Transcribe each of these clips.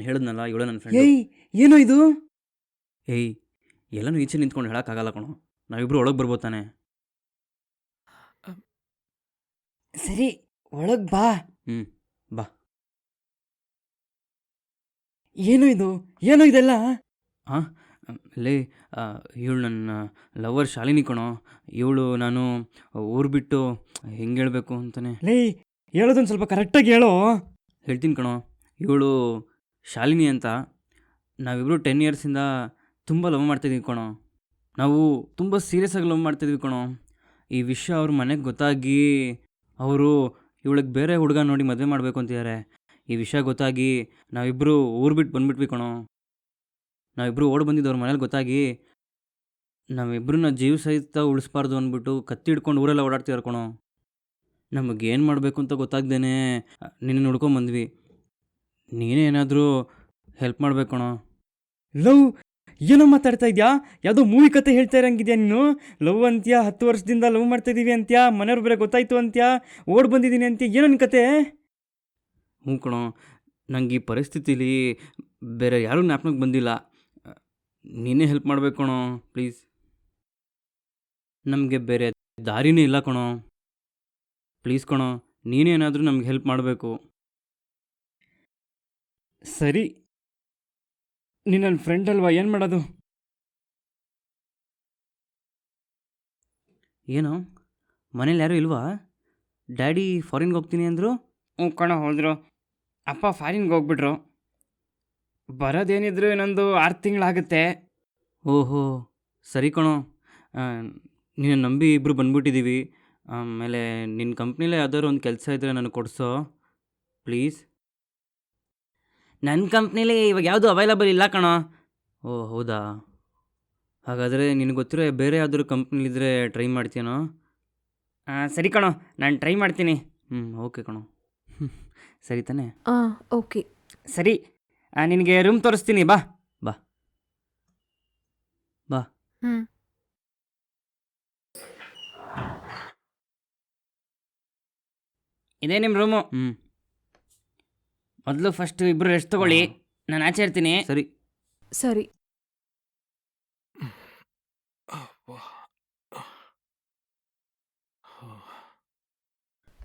ನಾನು ಹೇಳಿದ್ನಲ್ಲ ಇವಳು ನನ್ನ ಫ್ರೆಂಡ್ ಏಯ್ ಏನೋ ಇದು? ಏಯ್ ಎಲ್ಲನೂ ಈಚೆ ನಿಂತ್ಕೊಂಡು ಹೇಳೋಕ್ಕಾಗಲ್ಲ ಕಣೋ. ನಾವಿಬ್ರು ಒಳಗೆ ಬರ್ಬೋದು ತಾನೆ. ಸರಿ ಒಳಗ್ ಬಾ. ಹ್ಮ್, ಬಾ. ಏನು ಇದು? ಏನು ಇದೆಲ್ಲ? ಲೇ ಇವಳು ನನ್ನ ಲವರ್ ಶಾಲಿನಿ ಕಣೋ. ಇವಳು ನಾನು ಊರು ಬಿಟ್ಟು ಹೆಂಗೆ ಹೇಳಬೇಕು ಅಂತಾನೆ. ಲೇ ಹೇಳೋದೊಂದು ಸ್ವಲ್ಪ ಕರೆಕ್ಟಾಗಿ ಹೇಳೋ. ಹೇಳ್ತೀನಿ ಕಣೋ. ಇವಳು ಶಾಲಿನಿ ಅಂತ ನಾವಿಬ್ಬರು ಟೆನ್ ಇಯರ್ಸಿಂದ ತುಂಬ ಲವ್ ಮಾಡ್ತಿದ್ವಿ ಕಣೋ. ನಾವು ತುಂಬ ಸೀರಿಯಸ್ ಆಗಿ ಲವ್ ಮಾಡ್ತಿದ್ವಿ ಕಣೋ. ಈ ವಿಷಯ ಅವ್ರ ಮನೆಗೆ ಗೊತ್ತಾಗಿ ಅವರು ಇವಳಿಗೆ ಬೇರೆ ಹುಡುಗ ನೋಡಿ ಮದುವೆ ಮಾಡಬೇಕು ಅಂತಿದ್ದಾರೆ ಈ ವಿಷಯ ಗೊತ್ತಾಗಿ ನಾವಿಬ್ಬರು ಊರು ಬಿಟ್ಟು ಬಂದ್ಬಿಟ್ವಿ ಕಣೋ. ನಾವಿಬ್ಬರು ಓಡ್ ಬಂದಿದ್ದು ಅವ್ರ ಮನೇಲಿ ಗೊತ್ತಾಗಿ ನಾವಿಬ್ಬರನ್ನ ಜೀವ ಸಹಿತ ಉಳಿಸ್ಬಾರ್ದು ಅಂದ್ಬಿಟ್ಟು ಕತ್ತಿ ಹಿಡ್ಕೊಂಡು ಊರೆಲ್ಲ ಓಡಾಡ್ತಿದಾರೆ ಕಣೋ. ನಮಗೇನು ಮಾಡಬೇಕು ಅಂತ ಗೊತ್ತಾಗ್ದೇನೆ ನಿನ್ನ ಹುಡ್ಕೊಂಬಂದ್ವಿ ನೀನೇ ಏನಾದರೂ ಹೆಲ್ಪ್ ಮಾಡಬೇಕು ಕಣೋ ಲವ್ ಏನೋ ಮಾತಾಡ್ತಾ ಇದೆಯಾ? ಯಾವುದೋ ಮೂವಿ ಕತೆ ಹೇಳ್ತಾ ಇರೋಂಗಿದೆಯಾ ನೀನು? ಲವ್ ಅಂತ್ಯಾ ಹತ್ತು ವರ್ಷದಿಂದ ಲವ್ ಮಾಡ್ತಾ ಇದ್ದೀವಿ ಅಂತ್ಯಾ ಮನೆಯವ್ರು ಬೇರೆ ಗೊತ್ತಾಯ್ತು ಅಂತ್ಯಾ ಓಡ್ ಬಂದಿದ್ದೀನಿ ಅಂತ್ಯ ಏನೋ ನಿನ್ನ ಕತೆ? ಹ್ಞೂ ಕಣೋ ನಂಗೆ ಈ ಪರಿಸ್ಥಿತಿಲಿ ಬೇರೆ ಯಾರೂ ಜ್ಞಾಪನಕ್ಕೆ ಬಂದಿಲ್ಲ. ನೀನೇ ಹೆಲ್ಪ್ ಮಾಡಬೇಕು ಕಣೋ ಪ್ಲೀಸ್ ನಮಗೆ ಬೇರೆ ದಾರಿನೇ ಇಲ್ಲ ಕಣೋ. ಪ್ಲೀಸ್ ಕಣೋ ನೀನೇನಾದರೂ ನಮ್ಗೆ ಹೆಲ್ಪ್ ಮಾಡಬೇಕು. ಸರಿ. ನೀನು ನನ್ನ ಫ್ರೆಂಡ್ ಅಲ್ವಾ? ಏನು ಮಾಡೋದು? ಏನು? ಮನೇಲಿ ಯಾರೂ ಇಲ್ವಾ? ಡ್ಯಾಡಿ ಫಾರಿನ್ಗೆ ಹೋಗ್ತೀನಿ ಅಂದರು? ಹ್ಞೂ ಕಣ ಹೋದ್ರು. ಅಪ್ಪ ಫಾರಿನ್ಗೆ ಹೋಗ್ಬಿಟ್ರು. ಬರೋದೇನಿದ್ರು ಇನ್ನೊಂದು ಆರು ತಿಂಗಳಾಗುತ್ತೆ. ಓಹೋ ಸರಿ ಕಣೋ. ನೀನು ನಂಬಿ ಇಬ್ಬರು ಬಂದ್ಬಿಟ್ಟಿದ್ದೀವಿ ಆಮೇಲೆ ನಿನ್ನ ಕಂಪ್ನಿಲೇ ಯಾವ್ದಾದ್ರು ಒಂದು ಕೆಲಸ ಇದ್ದರೆ ನನಗೆ ಕೊಡಿಸೋ. ಪ್ಲೀಸ್. ನನ್ನ ಕಂಪ್ನಿಲಿ ಇವಾಗ ಯಾವುದು ಅವೈಲಬಲ್ ಇಲ್ಲ ಕಣೋ. ಓ ಹೌದಾ? ಹಾಗಾದರೆ ನಿನಗೆ ಗೊತ್ತಿರೋ ಬೇರೆ ಯಾವ್ದಾದ್ರು ಕಂಪ್ನಿಲಿದ್ರೆ ಟ್ರೈ ಮಾಡ್ತೀನೋ ಸರಿ ಕಣೋ ನಾನು ಟ್ರೈ ಮಾಡ್ತೀನಿ. ಹ್ಞೂ ಓಕೆ ಕಣೋ. ಸರಿ ತಾನೇ? ಓಕೆ ಸರಿ. ನಿನಗೆ ರೂಮ್ ತೋರಿಸ್ತೀನಿ ಬಾ. ಬಾ. ಬಾ. ಹ್ಞೂ ಇದೇ ನಿಮ್ಮ ರೂಮು ಹ್ಞೂ ಮೊದಲು ಫಸ್ಟ್ ಇಬ್ಬರು ರೆಸ್ಟ್ ತಗೊಳ್ಳಿ. ನಾನು ಆಚೆ ಇರ್ತೀನಿ. ಸರಿ. ಸರಿ.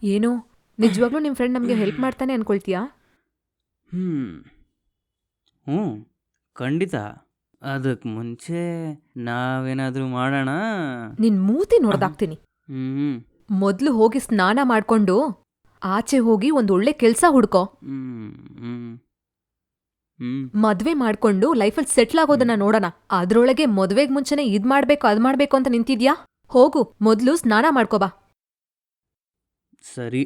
ಏನು? ನಿಜವಾಗ್ಲೂ ನಿಮ್ಮ ಫ್ರೆಂಡ್ ನಮಗೆ ಹೆಲ್ಪ್ ಮಾಡ್ತಾನೆ ಅನ್ಕೊಳ್ತೀಯಾ? ಹ್ಞೂ ಹ್ಞೂ. ಖಂಡಿತ. ಅದಕ್ಕೆ ಮುಂಚೆ ನಾವೇನಾದರೂ ಮಾಡೋಣ? ನಿನ್ ಮೂತಿ ನೋಡ್ದಾಕ್ತೀನಿ ಹ್ಞೂ ಮೊದಲು ಹೋಗಿ ಸ್ನಾನ ಮಾಡ್ಕೊಂಡು ಆಚೆ ಹೋಗಿ ಒಂದು ಒಳ್ಳೆ ಕೆಲ್ಸ ಹುಡ್ಕೋ. ಮದ್ವೆ ಮಾಡ್ಕೊಂಡು ಲೈಫಲ್ಲಿ ಸೆಟ್ಲ್ ಆಗೋದನ್ನ ನೋಡೋಣ. ಅದ್ರೊಳಗೆ ಮದ್ವೆಗ್ ಮುಂಚೆನೆ ಇದ್ ಮಾಡ್ಬೇಕು ಅದ್ ಮಾಡ್ಬೇಕು ಅಂತ ನಿಂತಿದ್ಯಾ? ಹೋಗು ಮೊದ್ಲು ಸ್ನಾನ ಮಾಡ್ಕೋಬಾ ಸರಿ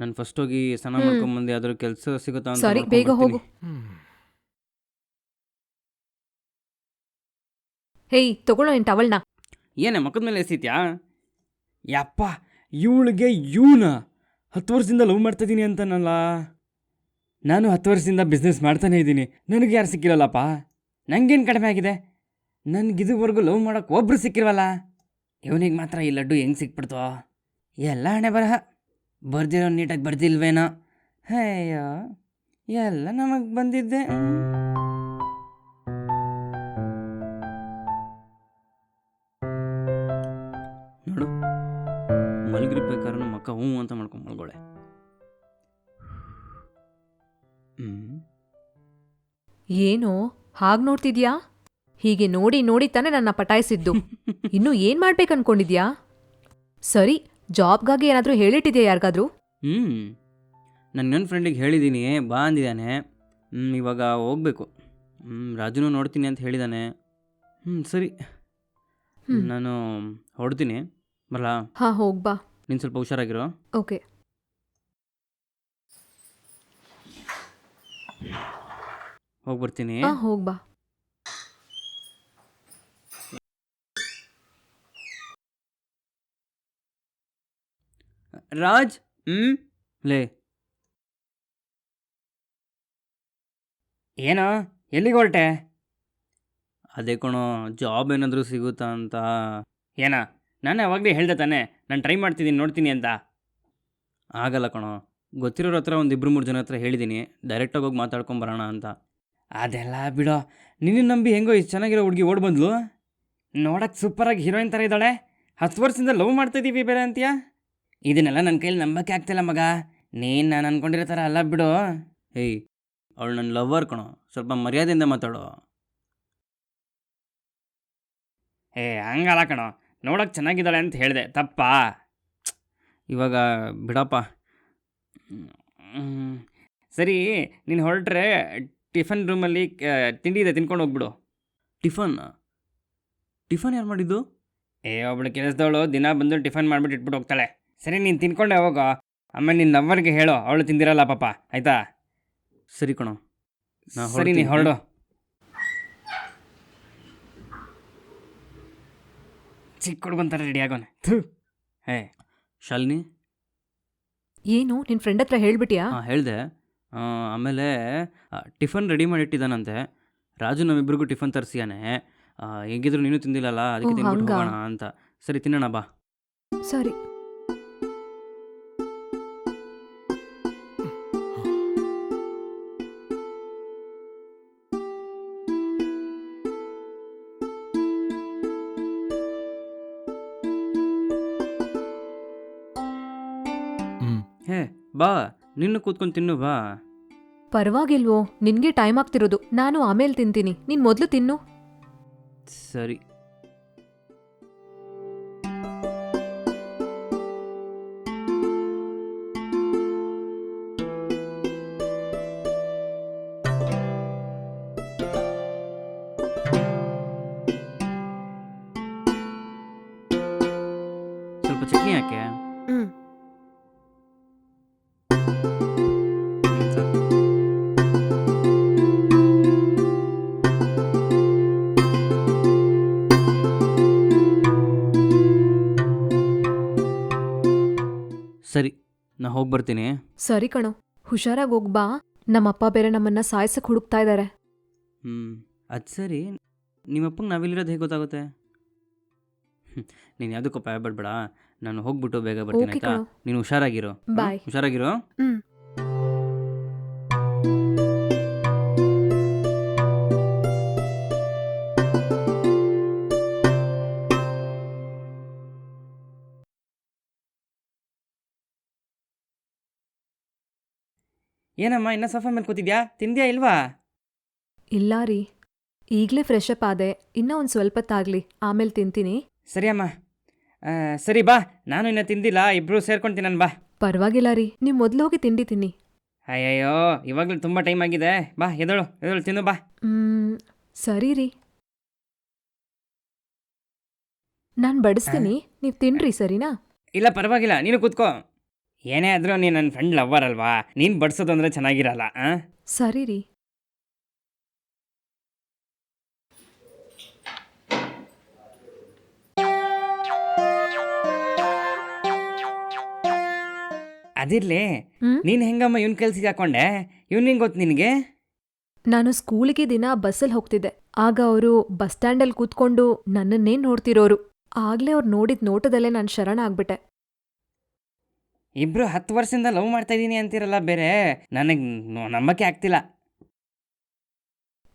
ನಾನು ಫಸ್ಟ್ ಹೋಗಿ ಸ್ನಾನ. ಮಾಡ್ಕೊಂಬಂದು ಯಾವ್ದಾದ್ರು ಕೆಲಸ ಸಿಗುತ್ತಾ ಅಂತ ಸರಿ ಬೇಗ ಹೋಗು. ಹೇಯ್ ತಗೊಳ್ಳೋ ಏನ್ ಟವಲ್ನ ಏನೇ ಮಕ್ಕದ ಮೇಲೆ ಎಸಿತ್ಯಾ? ಯಪ್ಪ ಇವಳಿಗೆ ಇವನ. ಹತ್ತು ವರ್ಷದಿಂದ ಲವ್ ಮಾಡ್ತಾ ಇದ್ದೀನಿ ಅಂತನಲ್ಲ? ನಾನು ಹತ್ತು ವರ್ಷದಿಂದ ಬಿಸ್ನೆಸ್ ಮಾಡ್ತಾನೆ ಇದ್ದೀನಿ ನನಗೆ ಯಾರು ಸಿಕ್ಕಿರಲ್ಲಪ್ಪ ನನಗೇನು ಕಡಿಮೆ ಆಗಿದೆ? ನನಗಿದುವರೆಗೂ ಲವ್ ಮಾಡೋಕೆ ಒಬ್ರು ಸಿಕ್ಕಿರವಲ್ಲ ಇವನಿಗೆ ಮಾತ್ರ ಈ ಲಡ್ಡು ಹೆಂಗೆ ಸಿಕ್ಬಿಡ್ತೋ? ಎಲ್ಲ ಹಣೆ ಬರಹ. ಬರ್ದಿರೋ ನೀಟಾಗಿ ಬರ್ದಿಲ್ವೇನೋ? ಅಯ್ಯೋ, ಎಲ್ಲ ನಮಗೆ ಬಂದಿದ್ದೆ. ನೋಡು, ಮಲಗಿರ್ಬೇಕಾದ್ರೆ ಮಕ್ಕ ಹ್ಞೂ ಅಂತ ಏನೋ? ಹಾಗ್ ನೋಡ್ತಿದ್ಯಾ? ಹೀಗೆ ನೋಡಿ ನೋಡಿ ತಾನೇ ನನ್ನ ಪಟಾಯಿಸಿದ್ದು. ಇನ್ನು ಏನ್ ಮಾಡ್ಬೇಕನ್ಕೊಂಡಿದ್ಯಾ ಸರಿ ಜಾಬ್ಗಾಗಿ ಏನಾದ್ರೂ ಹೇಳಿಟ್ಟಿದ್ಯಾ ಯಾರಿಗಾದ್ರೂ? ಹ್ಞೂ ನನ್ನ ನನ್ನ ಫ್ರೆಂಡಿಗೆ ಹೇಳಿದ್ದೀನಿ ಬಾ ಅಂದಿದ್ದಾನೆ ಹ್ಞೂ ಇವಾಗ ಹೋಗ್ಬೇಕು. ಹ್ಞೂ ರಾಜುನು ನೋಡ್ತೀನಿ ಅಂತ ಹೇಳಿದಾನೆ. ಹ್ಞೂ ಸರಿ. ಹ್ಮ್. ನಾನು ಹೊಡ್ತೀನಿ ಬರಲಾ? ಹಾ ಹೋಗ್ಬಾ ನೀನು ಸ್ವಲ್ಪ ಹುಷಾರಾಗಿರೋ. ಓಕೆ. ಹೋಗಿ ಬರ್ತೀನಿ ಹಾ ಹೋಗ್ಬಾ ರಾಜ್ ಹ್ಮ್? ಲೇ. ಏನೋ? ಎಲ್ಲಿಗೆ ಹೊರಟೆ? ಅದೇ ಕಣೋ ಜಾಬ್ ಏನಾದರೂ ಸಿಗುತ್ತಾ ಅಂತ. ಏನ? ನಾನು ಯಾವಾಗಲೇ ಹೇಳ್ದೆ ತಾನೆ ನಾನು ಟ್ರೈ ಮಾಡ್ತಿದ್ದೀನಿ ನೋಡ್ತೀನಿ ಅಂತ. ಆಗಲ್ಲ ಕಣೋ. ಗೊತ್ತಿರೋರ ಹತ್ರ ಒಂದು ಇಬ್ಬರು ಮೂರು ಜನ ಹತ್ರ ಹೇಳಿದ್ದೀನಿ ಡೈರೆಕ್ಟಾಗಿ ಹೋಗಿ ಮಾತಾಡ್ಕೊಂಬರೋಣ ಅಂತ. ಅದೆಲ್ಲ ಬಿಡೋ. ನಿನ್ನ ನಂಬಿ ಹೆಂಗೋ ಇಷ್ಟು ಚೆನ್ನಾಗಿರೋ ಹುಡುಗಿ ಓಡ್ ಬಂದ್ಲು? ನೋಡಕ್ಕೆ ಸೂಪರಾಗಿ ಹೀರೋಯಿನ್ ಥರ ಇದ್ದಾಳೆ. ಹತ್ತು ವರ್ಷದಿಂದ ಲವ್ ಮಾಡ್ತಿದ್ದೀವಿ ಬೇರೆ ಅಂತೀಯ? ಇದನ್ನೆಲ್ಲ ನನ್ನ ಕೈಲಿ ನಂಬಕ್ಕೆ ಆಗ್ತಿಲ್ಲ ಮಗ. ನೀನು ನಾನು ಅನ್ಕೊಂಡಿರೋ ಥರ ಅಲ್ಲ ಬಿಡು. ಏಯ್ ಅವಳು ನನ್ನ ಲವ್ವರ್ ಕಣೋ. ಸ್ವಲ್ಪ ಮರ್ಯಾದೆಯಿಂದ ಮಾತಾಡು. ಏ ಹಂಗಲ್ಲ ಕಣೋ. ನೋಡಕ್ಕೆ ಚೆನ್ನಾಗಿದ್ದಾಳೆ ಅಂತ ಹೇಳಿದೆ. ತಪ್ಪಾ? ಇವಾಗ ಬಿಡಪ್ಪ. ಸರಿ ನೀನು ಹೊರಟ್ರೆ ಟಿಫನ್ ರೂಮಲ್ಲಿ ತಿಂಡಿ ಇದೆ ತಿನ್ಕೊಂಡು ಹೋಗ್ಬಿಡು. ಟಿಫನ್? ಟಿಫನ್ ಯಾರು ಮಾಡಿದ್ದು? ಏ ಒಬ್ಬಳು ಕೆಲಸದವಳು ದಿನ ಬಂದು ಟಿಫನ್ ಮಾಡಿಬಿಟ್ಟು ಇಟ್ಬಿಟ್ಟು ಹೋಗ್ತಾಳೆ. ಸರಿ ನೀನು ತಿನ್ಕೊಂಡೆ ಹೋಗೋ. ಆಮೇಲೆ ನಿನ್ನ ಲವ್ವರ್ಗೆ ಹೇಳು ಅವಳು ತಿಂದಿರಲ್ಲ ಪಾಪ ಆಯಿತಾ? ಸರಿ ಕಣೋ ನಾ ಸರಿ ನೀ. ಹೊರಡು. ಚಿಕ್ಕ ಬಂತಾರೆ ರೆಡಿ ಆಗೋನೆ. ಥೂ. ಹೇ ಶಾಲಿನಿ? ಏನು ನಿನ್ನ ಫ್ರೆಂಡ್ ಹತ್ರ ಹೇಳ್ಬಿಟ್ಟಿಯಾ ಹಾಂ ಹೇಳಿದೆ. ಆಮೇಲೆ ಟಿಫನ್ ರೆಡಿ ಮಾಡಿ ಇಟ್ಟಿದ್ದಾನಂತೆ ರಾಜು ನಮ್ಮಿಬ್ರಿಗೂ ಟಿಫನ್ ತರಿಸಿಯಾನೆ. ಹೇಗಿದ್ರು ನೀನು ತಿಂದಿಲ್ಲಲ್ಲ ಅದಕ್ಕೆ ಓ, ತಿನ್ಬಿಟ್ಟು ಹಂಗಾ? ಹೋಗೋಣ ಅಂತ. ಸರಿ ತಿನ್ನೋಣ ಬಾ. ಸರಿ. ಹೇ ಬಾ. ನಿನ್ನ ಕೂತ್ಕೊಂಡು ತಿನ್ನು ಬಾ. ಪರವಾಗಿಲ್ವೋ ನಿನ್ಗೆ ಟೈಮ್ ಆಗ್ತಿರೋದು. ನಾನು ಆಮೇಲೆ ತಿಂತೀನಿ. ನೀನು ಮೊದಲು ತಿನ್ನು. ಸರಿ. ಬರ್ತೀನಿ. ಸರಿ ಕಣೋ ಹುಷಾರಾಗಿ ಹೋಗ್ಬಾ ನಮ್ಮಪ್ಪ ಬೇರೆ ನಮ್ಮನ್ನ ಸಾಯ್ಸಕ್ ಹುಡುಕ್ತಾ ಇದ್ದಾರೆ ಹ್ಮ್ ಅದ್ ಸರಿ. ನಿಮ್ಮಪ್ಪಂಗೆ ನಾವಿಲ್ಲಿರೋದು ಹೇಗೆ ಗೊತ್ತಾಗುತ್ತೆ? ನೀನು ಯಾವುದಕ್ಕೂ ಭಯ ಪಡ್ಬೇಡ ನಾನು ಹೋಗ್ಬಿಟ್ಟು ಬೇಗ ಬರ್ತೀನಿ ಓಕೆ ಆಯ್ತಾ? ಕಣೋ. ನೀನು ಹುಷಾರಾಗಿರೋ. ಹುಷಾರಾಗಿರೋ ಬಾಯ್. ಹುಷಾರಾಗಿರು? ಹ್ಮ್. ಏನಮ್ಮ ಇನ್ನೂ ಸೋಫಾ ಮೇಲೆ ಕೂತಿದ್ಯಾ? ತಿಂದ್ಯಾ ಇಲ್ವಾ? ಇಲ್ಲ ರೀ. ಈಗಲೇ ಫ್ರೆಶ್ ಅಪ್ ಆದೆ. ಇನ್ನೂ ಒಂದು ಸ್ವಲ್ಪ ತಾಗ್ಲಿ ಆಮೇಲೆ ತಿಂತೀನಿ. ಸರಿ ಅಮ್ಮ ಆ, ಸರಿ ಬಾ. ನಾನು ಇನ್ನೂ ತಿಂದಿಲ್ಲ. ಇಬ್ರು ಸೇರ್ಕೊಂಡು ತಿನ್ನೋಣ ಬಾ. ಪರವಾಗಿಲ್ಲ ರೀ. ನೀವು ಮೊದಲು ಹೋಗಿ ತಿಂಡಿ ತಿನ್ನಿ. ಅಯ್ಯಯ್ಯೋ ಇವಾಗಲೂ ತುಂಬ ಟೈಮ್ ಆಗಿದೆ. ಬಾ ಎದಳು ಎದಳು ತಿನ್ನು ಬಾ. ಮ್, ಸರಿ ರೀ. ನಾನು ಬಡಿಸ್ತೀನಿ. ನೀವು ತಿನ್ರಿ ಸರಿನಾ? ಇಲ್ಲ ಪರವಾಗಿಲ್ಲ. ನೀನು ಕೂತ್ಕೋ. ಏನೇ ಆದರೂ ನೀನು ನನ್ನ ಫ್ರೆಂಡ್ ಲವ್ವರ್ ಅಲ್ವಾ? ನೀನು ಬಡಿಸೋದು ಅಂದರೆ ಚೆನ್ನಾಗಿರಲ್ಲ ಹಾಂ ಸರಿ ರೀ. ಅದಿರ್ಲಿ ನೀನ್ ನೀನು ಹೆಂಗಮ್ಮ ಇವ್ನ ಕೆಲ್ಸಿಗೆ ಹಾಕೊಂಡೆ? ಇವ್ನು ಹೆಂಗೆ ಗೊತ್ತು ನಿನಗೆ? ನಾನು ಸ್ಕೂಲಿಗೆ ದಿನ ಬಸ್ಸಲ್ಲಿ ಹೋಗ್ತಿದ್ದೆ. ಆಗ ಅವರು ಬಸ್ ಸ್ಟ್ಯಾಂಡಲ್ಲಿ ಕೂತ್ಕೊಂಡು ನನ್ನನ್ನೇ ನೋಡ್ತಿರೋರು. ಆಗ್ಲೇ ಅವ್ರು ನೋಡಿದ ನೋಟದಲ್ಲೇ ನಾನು ಶರಣ ಆಗ್ಬಿಟ್ಟೆ. ಇಬ್ರು ಹತ್ತು ವರ್ಷದಿಂದ ಲವ್ ಮಾಡ್ತಾ ಇದ್ದೀನಿ ಅಂತಿರಲ್ಲ ಬೇರೆ. ನನಗೆ ನಂಬಕ್ಕೆ ಆಗ್ತಿಲ್ಲ.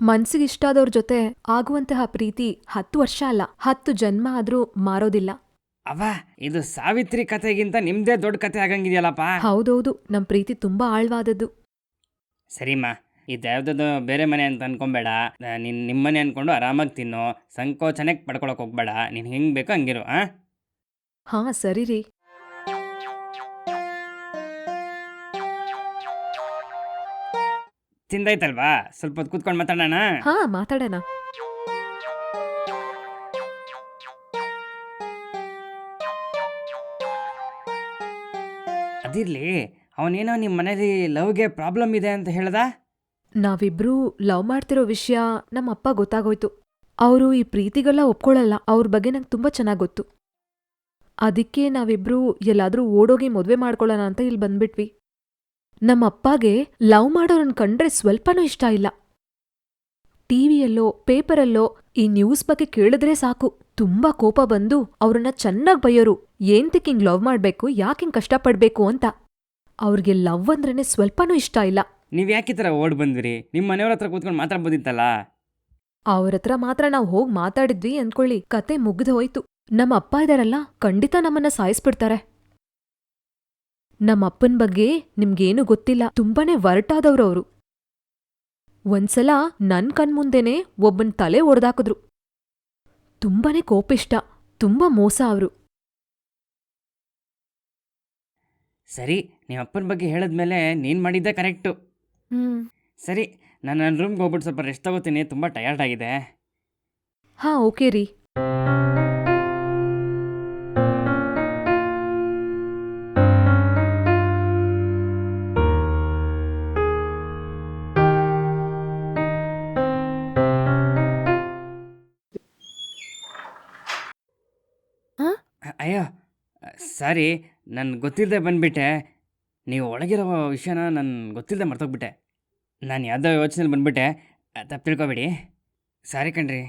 ಮನ್ಸಿಗೆ ಇಷ್ಟಾದವ್ರ ಜೊತೆ ಆಗುವಂತಹ ಪ್ರೀತಿ ಹತ್ತು ವರ್ಷ ಅಲ್ಲ ಹತ್ತು ಜನ್ಮ ಆದ್ರೂ ಮಾರೋದಿಲ್ಲ. ಅವ ಇದು ಸಾವಿತ್ರಿ ಕಥೆಗಿಂತ ನಿಮ್ದೇ ದೊಡ್ಡ ಕತೆ ಆಗಂಗಿದೆಯಲ್ಲಪ್ಪ. ಹೌದೌದು ನಮ್ ಪ್ರೀತಿ ತುಂಬಾ ಆಳ್ವಾದದ್ದು. ಸರಿಮ್ಮ ಈ ದೇವ್ದದ್ದು ಬೇರೆ ಮನೆ ಅಂತ ಅನ್ಕೊಂಬೇಡ. ನಿನ್ನ ನಿಮ್ಮನೆ ಅನ್ಕೊಂಡು ಆರಾಮಾಗಿ ತಿನ್ನು. ಸಂಕೋಚನೆ ಪಡ್ಕೊಳಕ್ ಹೋಗ್ಬೇಡ. ನೀನು ಹೆಂಗೆ ಬೇಕೋ ಹಂಗಿರು ಆ? ಹಾ ಸರಿ ರೀ. ತಿಂದಾಯ್ತಲ್ವಾ? ಸ್ವಲ್ಪ ಹೊತ್ತು ಕೂತ್ಕೊಂಡು ಮಾತಾಡೋಣ. ಹಾ ಮಾತಾಡೋಣ. ಅದಿರ್ಲಿ ಅವನೇನೋ ನಿಮ್ಮ ಮನೇಲಿ ಲವ್ಗೆ ಪ್ರಾಬ್ಲಮ್ ಇದೆ ಅಂತ ಹೇಳ್ದ? ನಾವಿಬ್ರೂ ಲವ್ ಮಾಡ್ತಿರೋ ವಿಷಯ ನಮ್ಮ ಅಪ್ಪ ಗೊತ್ತಾಗೋಯ್ತು. ಅವರು ಈ ಪ್ರೀತಿಗೆಲ್ಲ ಒಪ್ಕೊಳ್ಳಲ್ಲ ಅವ್ರ ಬಗ್ಗೆ ನಂಗೆ ತುಂಬಾ ಚೆನ್ನಾಗಿ ಗೊತ್ತು. ಅದಕ್ಕೆ ನಾವಿಬ್ರು ಎಲ್ಲಾದ್ರೂ ಓಡೋಗಿ ಮದುವೆ ಮಾಡ್ಕೊಳ್ಳೋಣ ಅಂತ ಇಲ್ಲಿ ಬಂದ್ಬಿಟ್ವಿ. ನಮ್ಮ ಅಪ್ಪಾಗೆ ಲವ್ ಮಾಡೋರನ್ನು ಕಂಡ್ರೆ ಸ್ವಲ್ಪನೂ ಇಷ್ಟ ಇಲ್ಲ. ಟಿವಿಯಲ್ಲೋ ಪೇಪರಲ್ಲೋ ಈ ನ್ಯೂಸ್ ಬಗ್ಗೆ ಕೇಳಿದ್ರೆ ಸಾಕು. ತುಂಬಾ ಕೋಪ ಬಂದು ಅವ್ರನ್ನ ಚೆನ್ನಾಗ್ ಬಯ್ಯೋರು ಏನ್ ಹಿಂಗ್ ಲವ್ ಮಾಡ್ಬೇಕು ಯಾಕಿಂಗ್ ಕಷ್ಟಪಡ್ಬೇಕು ಅಂತ. ಅವ್ರಿಗೆ ಲವ್ ಅಂದ್ರೇನೆ ಸ್ವಲ್ಪನೂ ಇಷ್ಟ ಇಲ್ಲ. ನೀವು ಯಾಕೆ ಈ ಥರ ಓಡ್ ಬಂದ್ರಿ? ನಿಮ್ಮ ಮನೆಯವ್ರ ಹತ್ರ ಕೂತ್ಕೊಂಡು ಮಾತಾಡ್ಬೋದಿತ್ತಲ್ಲ? ಅವ್ರತ್ರ ಮಾತ್ರ ನಾವ್ ಹೋಗಿ ಮಾತಾಡಿದ್ವಿ ಅನ್ಕೊಳ್ಳಿ. ಕತೆ ಮುಗ್ದು ಹೋಯ್ತು. ನಮ್ಮ ಅಪ್ಪ ಇದಾರಲ್ಲ ಖಂಡಿತ ನಮ್ಮನ್ನ ಸಾಯಿಸ್ಬಿಡ್ತಾರೆ. ನಮ್ಮ ಅಪ್ಪನ್ ಬಗ್ಗೆ ನಿಮ್ಗೇನು ಗೊತ್ತಿಲ್ಲ. ತುಂಬಾನೇ ವರ್ಟಾದವ್ರು ಅವರು. ಒಂದ್ಸಲ ನನ್ ಕಣ್ಮುಂದೆನೆ ಒಬ್ಬನ್ ತಲೆ ಒಡೆದಾಕಿದ್ರು. ತುಂಬಾನೇ ಕೋಪಿಷ್ಟ ತುಂಬಾ ಮೋಸ ಅವರು. ಸರಿ ನಿಮ್ಮಪ್ಪನ ಬಗ್ಗೆ ಹೇಳಿದ್ಮೇಲೆ ನೀನು ಮಾಡಿದ್ದೆ ಕರೆಕ್ಟು. ಹ್ಮ್. ಸರಿ ನಾನು ನನ್ನ ರೂಮ್ಗೆ ಹೋಗ್ಬಿಟ್ಟು ಸ್ವಲ್ಪ ರೆಸ್ಟ್ ತಗೋತೀನಿ ತುಂಬ ಟಯರ್ಡ್ ಆಗಿದೆ. ಹಾ ಓಕೆ ರೀ. ಸಾರಿ ನಾನು ಗೊತ್ತಿಲ್ಲದೆ ಬಂದುಬಿಟ್ಟೆ. ನೀವು ಒಳಗಿರೋ ವಿಷಯನ ನಾನು ಗೊತ್ತಿಲ್ಲದೆ ಮರ್ತೋಗ್ಬಿಟ್ಟೆ. ನಾನು ಯಾವುದೋ ಯೋಚನೆಲಿ ಬಂದುಬಿಟ್ಟೆ. ತಪ್ಪು ತಿಳ್ಕೊಬೇಡಿ. ಸಾರಿ ಕಣ್ರಿ.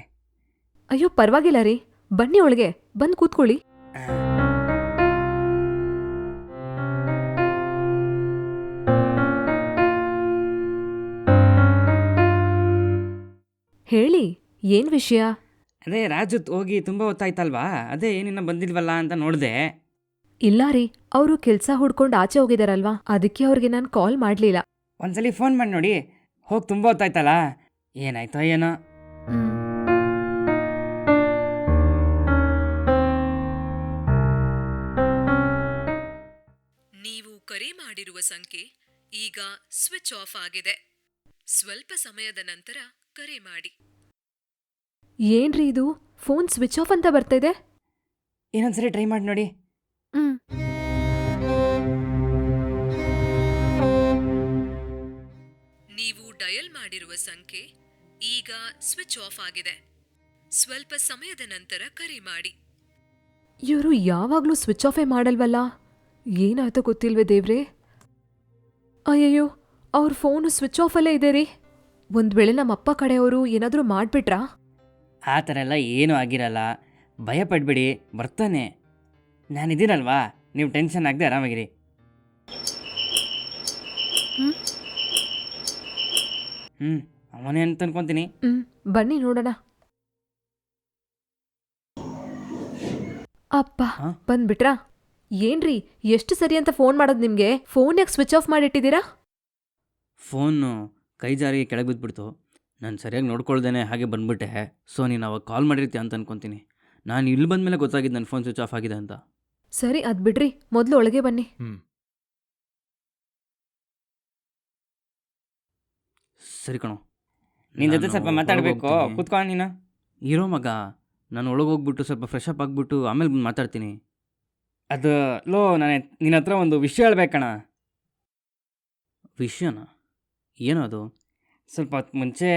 ಅಯ್ಯೋ ಪರವಾಗಿಲ್ಲ ರೀ. ಬನ್ನಿ ಒಳಗೆ. ಬಂದು ಕೂತ್ಕೊಳ್ಳಿ. ಹೇಳಿ ಏನು ವಿಷಯ? ಅದೇ ರಾಜು ಹೋಗಿ ತುಂಬ ಹೊತ್ತಾಯ್ತಲ್ವಾ? ಅದೇ ಏನಿನ್ನ ಬಂದಿಲ್ವಲ್ಲ ಅಂತ ನೋಡಿದೆ. ಇಲ್ಲ ರೀ ಅವರು ಕೆಲ್ಸ ಹುಡ್ಕೊಂಡು ಆಚೆ ಹೋಗಿದಾರಲ್ವಾ ಅದಕ್ಕೆ ಅವ್ರಿಗೆ ನಾನು ಕಾಲ್ ಮಾಡ್ಲಿಲ್ಲ. ಒಂದ್ಸಲಿ ಫೋನ್ ಮಾಡಿ ನೋಡಿ ಹೋಗಿ ತುಂಬಾ ಹೊತ್ತಾಯ್ತಲ್ಲ ಏನಾಯ್ತೋ ಏನೋ. ನೀವು ಕರೆ ಮಾಡಿರುವ ಸಂಖ್ಯೆ ಈಗ ಸ್ವಿಚ್ ಆಫ್ ಆಗಿದೆ. ಸ್ವಲ್ಪ ಸಮಯದ ನಂತರ ಕರೆ ಮಾಡಿ. ಏನ್ರಿ ಇದು? ಫೋನ್ ಸ್ವಿಚ್ ಆಫ್ ಅಂತ ಬರ್ತಾ ಇದೆ ಇನ್ನೊಂದ್ಸರಿ ಟ್ರೈ ಮಾಡಿ ನೋಡಿ. ನೀವು ಡಯಲ್ ಮಾಡಿರುವ ಸಂಖ್ಯೆ ಈಗ ಸ್ವಿಚ್ ಆಫ್ ಆಗಿದೆ. ಸ್ವಲ್ಪ ಸಮಯದ ನಂತರ ಕರೆ ಮಾಡಿ. ಇವರು ಯಾವಾಗ್ಲೂ ಸ್ವಿಚ್ ಆಫೇ ಮಾಡಲ್ವಲ್ಲ? ಏನಾಯ್ತೋ ಗೊತ್ತಿಲ್ವೇ ದೇವ್ರೆ? ಅಯ್ಯಯ್ಯೋ ಅವ್ರ ಫೋನು ಸ್ವಿಚ್ ಆಫಲ್ಲೇ ಇದೆ ರೀ. ಒಂದ್ ವೇಳೆ ನಮ್ಮ ಅಪ್ಪ ಕಡೆಯವರು ಏನಾದ್ರೂ ಮಾಡ್ಬಿಟ್ರಾ? ಆ ಥರ ಎಲ್ಲ ಏನೂ ಆಗಿರಲ್ಲ. ಭಯ ಪಡ್ಬೇಡಿ ಬರ್ತಾನೆ. ನಾನಿದ್ದೀನಲ್ವಾ ನೀವು ಟೆನ್ಷನ್ ಆಗದೆ ಆರಾಮಾಗಿರಿ. ಹ್ಮ್. ಹ್ಞೂ ಅವನೇ ಅಂತ ಅನ್ಕೊಂತೀನಿ. ಹ್ಮ್ ಬನ್ನಿ ನೋಡೋಣ. ಅಪ್ಪ ಹಾ? ಬಂದ್ಬಿಟ್ರಾ? ಏನ್ರಿ ಎಷ್ಟು ಸರಿ ಅಂತ ಫೋನ್ ಮಾಡೋದು ನಿಮ್ಗೆ? ಫೋನ್ ಯಾಕೆ ಸ್ವಿಚ್ ಆಫ್ ಮಾಡಿಟ್ಟಿದ್ದೀರಾ? ಫೋನು ಕೈ ಜಾರಿಗೆ ಕೆಳಗೆ ಬಿದ್ದುಬಿಡ್ತು ನಾನು ಸರಿಯಾಗಿ ನೋಡ್ಕೊಳ್ದೇನೆ ಹಾಗೆ ಬಂದ್ಬಿಟ್ಟೆ. ಸೊ ನೀನು ಅವಾಗ ಕಾಲ್ ಮಾಡಿರ್ತೀಯ ಅಂತ ಅನ್ಕೊತೀನಿ. ನಾನು ಇಲ್ಲಿ ಬಂದಮೇಲೆ ಗೊತ್ತಾಗಿದ್ದು ನನ್ನ ಫೋನ್ ಸ್ವಿಚ್ ಆಫ್ ಆಗಿದೆ ಅಂತ. ಸರಿ ಅದ್ ಬಿಡ್ರಿ. ಮೊದ್ಲು ಒಳಗೆ ಬನ್ನಿ. ಸರಿ ಕಣೋ. ನಿನ್ನ ಜೊತೆ ನಾನು ಸ್ವಲ್ಪ ಮಾತಾಡಬೇಕು. ಕೂತ್ಕೊ ನೀನು. ಇರೋ ಮಗ ನಾನು ಒಳಗೆ ಹೋಗ್ಬಿಟ್ಟು ಸ್ವಲ್ಪ ಫ್ರೆಶ್ ಅಪ್ ಆಗ್ಬಿಟ್ಟು ಆಮೇಲೆ ಬಂದು ಮಾತಾಡ್ತೀನಿ. ಅದು ಲೋ ನಾನು ನಿನ್ನ ಹತ್ರ ಒಂದು ವಿಷಯ ಹೇಳ್ಬೇಕಣ ವಿಷಯನ? ಏನೋ ಅದು? ಸ್ವಲ್ಪ ಹೊತ್ತು ಮುಂಚೆ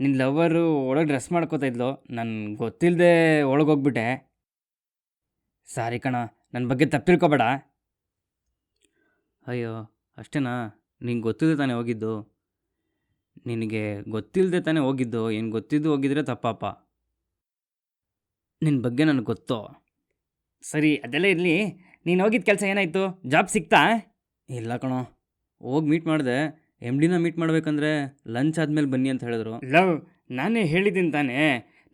ನಿನ್ನ ಲವ್ವರು ಒಳಗೆ ಡ್ರೆಸ್ ಮಾಡ್ಕೋತಾ ಇದ್ಲು. ನಾನು ಗೊತ್ತಿಲ್ಲದೆ ಒಳಗೆ ಹೋಗ್ಬಿಟ್ಟೆ. ಸಾರಿ ಕಣ ನನ್ನ ಬಗ್ಗೆ ತಪ್ಪಿರ್ಕೋಬೇಡ. ಅಯ್ಯೋ ಅಷ್ಟೇನಾ? ನಿಂಗೆ ಗೊತ್ತಿದೆ ತಾನೇ ಹೋಗಿದ್ದು? ನಿನಗೆ ಗೊತ್ತಿಲ್ಲದೆ ತಾನೇ ಹೋಗಿದ್ದು? ಏನು ಗೊತ್ತಿದ್ದು ಹೋಗಿದ್ರೆ ತಪ್ಪಪ್ಪ ನಿನ್ನ ಬಗ್ಗೆ ನನಗೆ ಗೊತ್ತು? ಸರಿ ಅದೆಲ್ಲ ಇರಲಿ. ನೀನು ಹೋಗಿದ್ದ ಕೆಲಸ ಏನಾಯಿತು? ಜಾಬ್ ಸಿಕ್ತಾ? ಇಲ್ಲ ಕಣೋ. ಹೋಗಿ ಮೀಟ್ ಮಾಡಿದೆ. ಎಂ ಡಿನ ಮೀಟ್ ಮಾಡಬೇಕಂದ್ರೆ ಲಂಚ್ ಆದಮೇಲೆ ಬನ್ನಿ ಅಂತ ಹೇಳಿದ್ರು. ಲವ್ ನಾನೇ ಹೇಳಿದ್ದೀನಿ ತಾನೇ.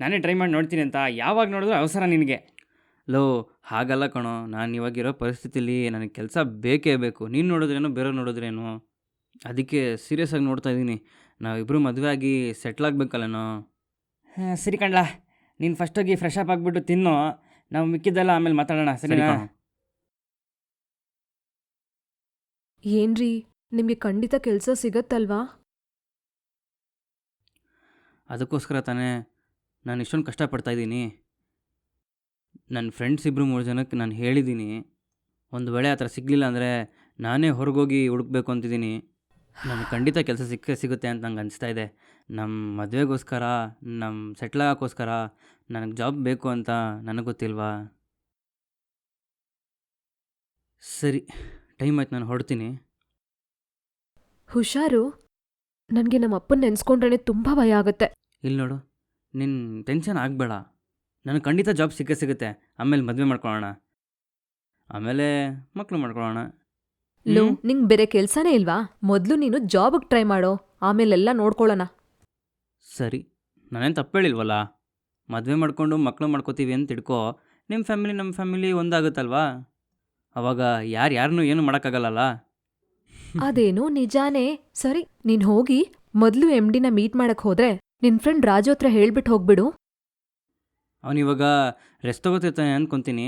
ನಾನೇ ಟ್ರೈ ಮಾಡಿ ನೋಡ್ತೀನಿ ಅಂತ. ಯಾವಾಗ ನೋಡಿದ್ರು ಅವಸರ ನಿನಗೆ. ಲೋ ಹಾಗಲ್ಲ ಕಣೋ. ನಾನು ಇವಾಗಿರೋ ಪರಿಸ್ಥಿತಿಲಿ ನನಗೆ ಕೆಲಸ ಬೇಕೇ ಬೇಕು. ನೀನು ನೋಡಿದ್ರೇನು ಬೇರೆ ನೋಡಿದ್ರೇನು? ಅದಕ್ಕೆ ಸೀರಿಯಸ್ ಆಗಿ ನೋಡ್ತಾ ಇದ್ದೀನಿ ನಾವಿಬ್ಬರು ಮದುವೆ ಆಗಿ ಸೆಟ್ಲ್ ಆಗಬೇಕಲ್ಲನೋ ಹಾಂ ಸರಿ ಕಣ್ಲಾ. ನೀನು ಫಸ್ಟೋಗಿ ಫ್ರೆಶ್ ಅಪ್ ಆಗಿಬಿಟ್ಟು ತಿನ್ನು. ನಾವು ಮಿಕ್ಕಿದ್ದೆಲ್ಲ ಆಮೇಲೆ ಮಾತಾಡೋಣ ಸರಿ ಸರಿನಾ ಕಣೋ. ಏನ್ರಿ? ನಿಮಗೆ ಖಂಡಿತ ಕೆಲಸ ಸಿಗತ್ತಲ್ವಾ? ಅದಕ್ಕೋಸ್ಕರ ತಾನೇ ನಾನು ಇಷ್ಟೊಂದು ಕಷ್ಟಪಡ್ತಾ ಇದ್ದೀನಿ ನನ್ನ ಫ್ರೆಂಡ್ಸ್ ಇಬ್ಬರು ಮೂರು ಜನಕ್ಕೆ ನಾನು ಹೇಳಿದ್ದೀನಿ ಒಂದು ವೇಳೆ ಆ ಥರ ಸಿಗಲಿಲ್ಲ ಅಂದರೆ ನಾನೇ ಹೊರಗೋಗಿ ಹುಡುಕ್ಬೇಕು ಅಂತಿದ್ದೀನಿ. ನನಗೆ ಖಂಡಿತ ಕೆಲಸ ಸಿಕ್ಕೇ ಸಿಗುತ್ತೆ ಅಂತ ನಂಗೆ ಅನಿಸ್ತಾ ಇದೆ. ನಮ್ಮ ಮದುವೆಗೋಸ್ಕರ ನಮ್ಮ ಸೆಟ್ಲ್ ಆಗೋಕ್ಕೋಸ್ಕರ ನನಗೆ ಜಾಬ್ ಬೇಕು ಅಂತ ನನಗೆ ಗೊತ್ತಿಲ್ವಾ? ಸರಿ ಟೈಮ್ ಆಯ್ತು ನಾನು ಹೊರಡ್ತೀನಿ. ಹುಷಾರು. ನನಗೆ ನಮ್ಮ ಅಪ್ಪನ ನೆನ್ಸ್ಕೊಂಡ್ರೆ ತುಂಬ ಭಯ ಆಗುತ್ತೆ. ಇಲ್ಲಿ ನೋಡು ನಿನ್ನ ಟೆನ್ಷನ್ ಆಗಬೇಡ. ನನಗೆ ಖಂಡಿತ ಜಾಬ್ ಸಿಕ್ಕೇ ಸಿಗುತ್ತೆ. ಆಮೇಲೆ ಮದುವೆ ಮಾಡ್ಕೊಳ್ಳೋಣ ಆಮೇಲೆ ಮಕ್ಕಳು ಮಾಡ್ಕೊಳ್ಳೋಣ ಲೋ ನಿಂಗೆ ಬೇರೆ ಕೆಲ್ಸನೇ ಇಲ್ವಾ? ಮೊದಲು ನೀನು ಜಾಬಿಗೆ ಟ್ರೈ ಮಾಡೋ ಆಮೇಲೆಲ್ಲ ನೋಡ್ಕೊಳ್ಳೋಣ ಸರಿ ನಾನೇನು ತಪ್ಪೇಳಿಲ್ವಲ್ಲ? ಮದುವೆ ಮಾಡ್ಕೊಂಡು ಮಕ್ಕಳು ಮಾಡ್ಕೋತೀವಿ ಅಂತ ತಿಳ್ಕೊ ನಿಮ್ಮ ಫ್ಯಾಮಿಲಿ ನಮ್ಮ ಫ್ಯಾಮಿಲಿ ಒಂದಾಗುತ್ತಲ್ವಾ? ಅವಾಗ ಯಾರು ಯಾರನ್ನೂ ಏನು ಮಾಡೋಕ್ಕಾಗಲ್ಲಲ್ಲ? ಅದೇನೋ ನಿಜಾನೇ. ಸರಿ ನೀನು ಹೋಗಿ ಮೊದಲು ಎಂ ಡಿನ ಮೀಟ್ ಮಾಡೋಕ್ಕೆ ಹೋದರೆ ನಿನ್ ಫ್ರೆಂಡ್ ರಾಜು ಹತ್ರ ಹೇಳ್ಬಿಟ್ಟು ಹೋಗ್ಬಿಡು. ಅವನು ಇವಾಗ ರೆಸ್ಟ್ ತಗೋತಿರ್ತಾನೆ ಅಂದ್ಕೊತೀನಿ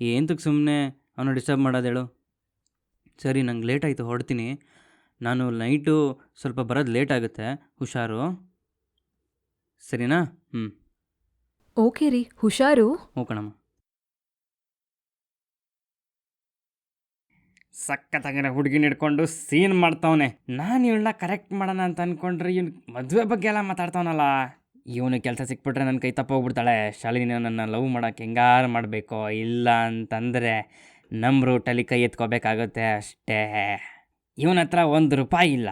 ಏಂತಕ್ಕೆ ಸುಮ್ಮನೆ ಅವನು ಡಿಸ್ಟರ್ಬ್ ಮಾಡೋದೇಳು ಸರಿ ನಂಗೆ ಲೇಟ್ ಆಯಿತು ಹೊರಡ್ತೀನಿ. ನಾನು ನೈಟು ಸ್ವಲ್ಪ ಬರೋದು ಲೇಟ್ ಆಗುತ್ತೆ. ಹುಷಾರು. ಸರಿನಾ? ಹ್ಞೂ ಓಕೆ ರೀ ಹುಷಾರು. ಹೋಗೋಣಮ್ಮ ಸಖತ್ತಾಗಿರೋ ಹುಡುಗಿನ ಹಿಡ್ಕೊಂಡು ಸೀನ್ ಮಾಡ್ತಾವನೆ. ನಾನು ಇವಳನ್ನ ಕರೆಕ್ಟ್ ಮಾಡೋಣ ಅಂತ ಅನ್ಕೊಂಡ್ರೆ ಇವ್ನು ಮದುವೆ ಬಗ್ಗೆ ಎಲ್ಲ ಮಾತಾಡ್ತಾವನಲ್ಲ. ಇವನು ಕೆಲಸ ಸಿಕ್ಬಿಟ್ರೆ ನನ್ನ ಕೈ ತಪ್ಪೋಗ್ಬಿಡ್ತಾಳೆ. ಶಾಲಿನಿ ನನ್ನ ಲವ್ ಮಾಡೋಕೆ ಹೆಂಗಾರು ಮಾಡಬೇಕು? ಇಲ್ಲ ಅಂತಂದರೆ ನಮ್ಮ ರೂಟಲ್ಲಿ ಕೈ ಎತ್ಕೋಬೇಕಾಗುತ್ತೆ ಅಷ್ಟೇ. ಇವನ ಹತ್ರ ಒಂದು ರೂಪಾಯಿ ಇಲ್ಲ.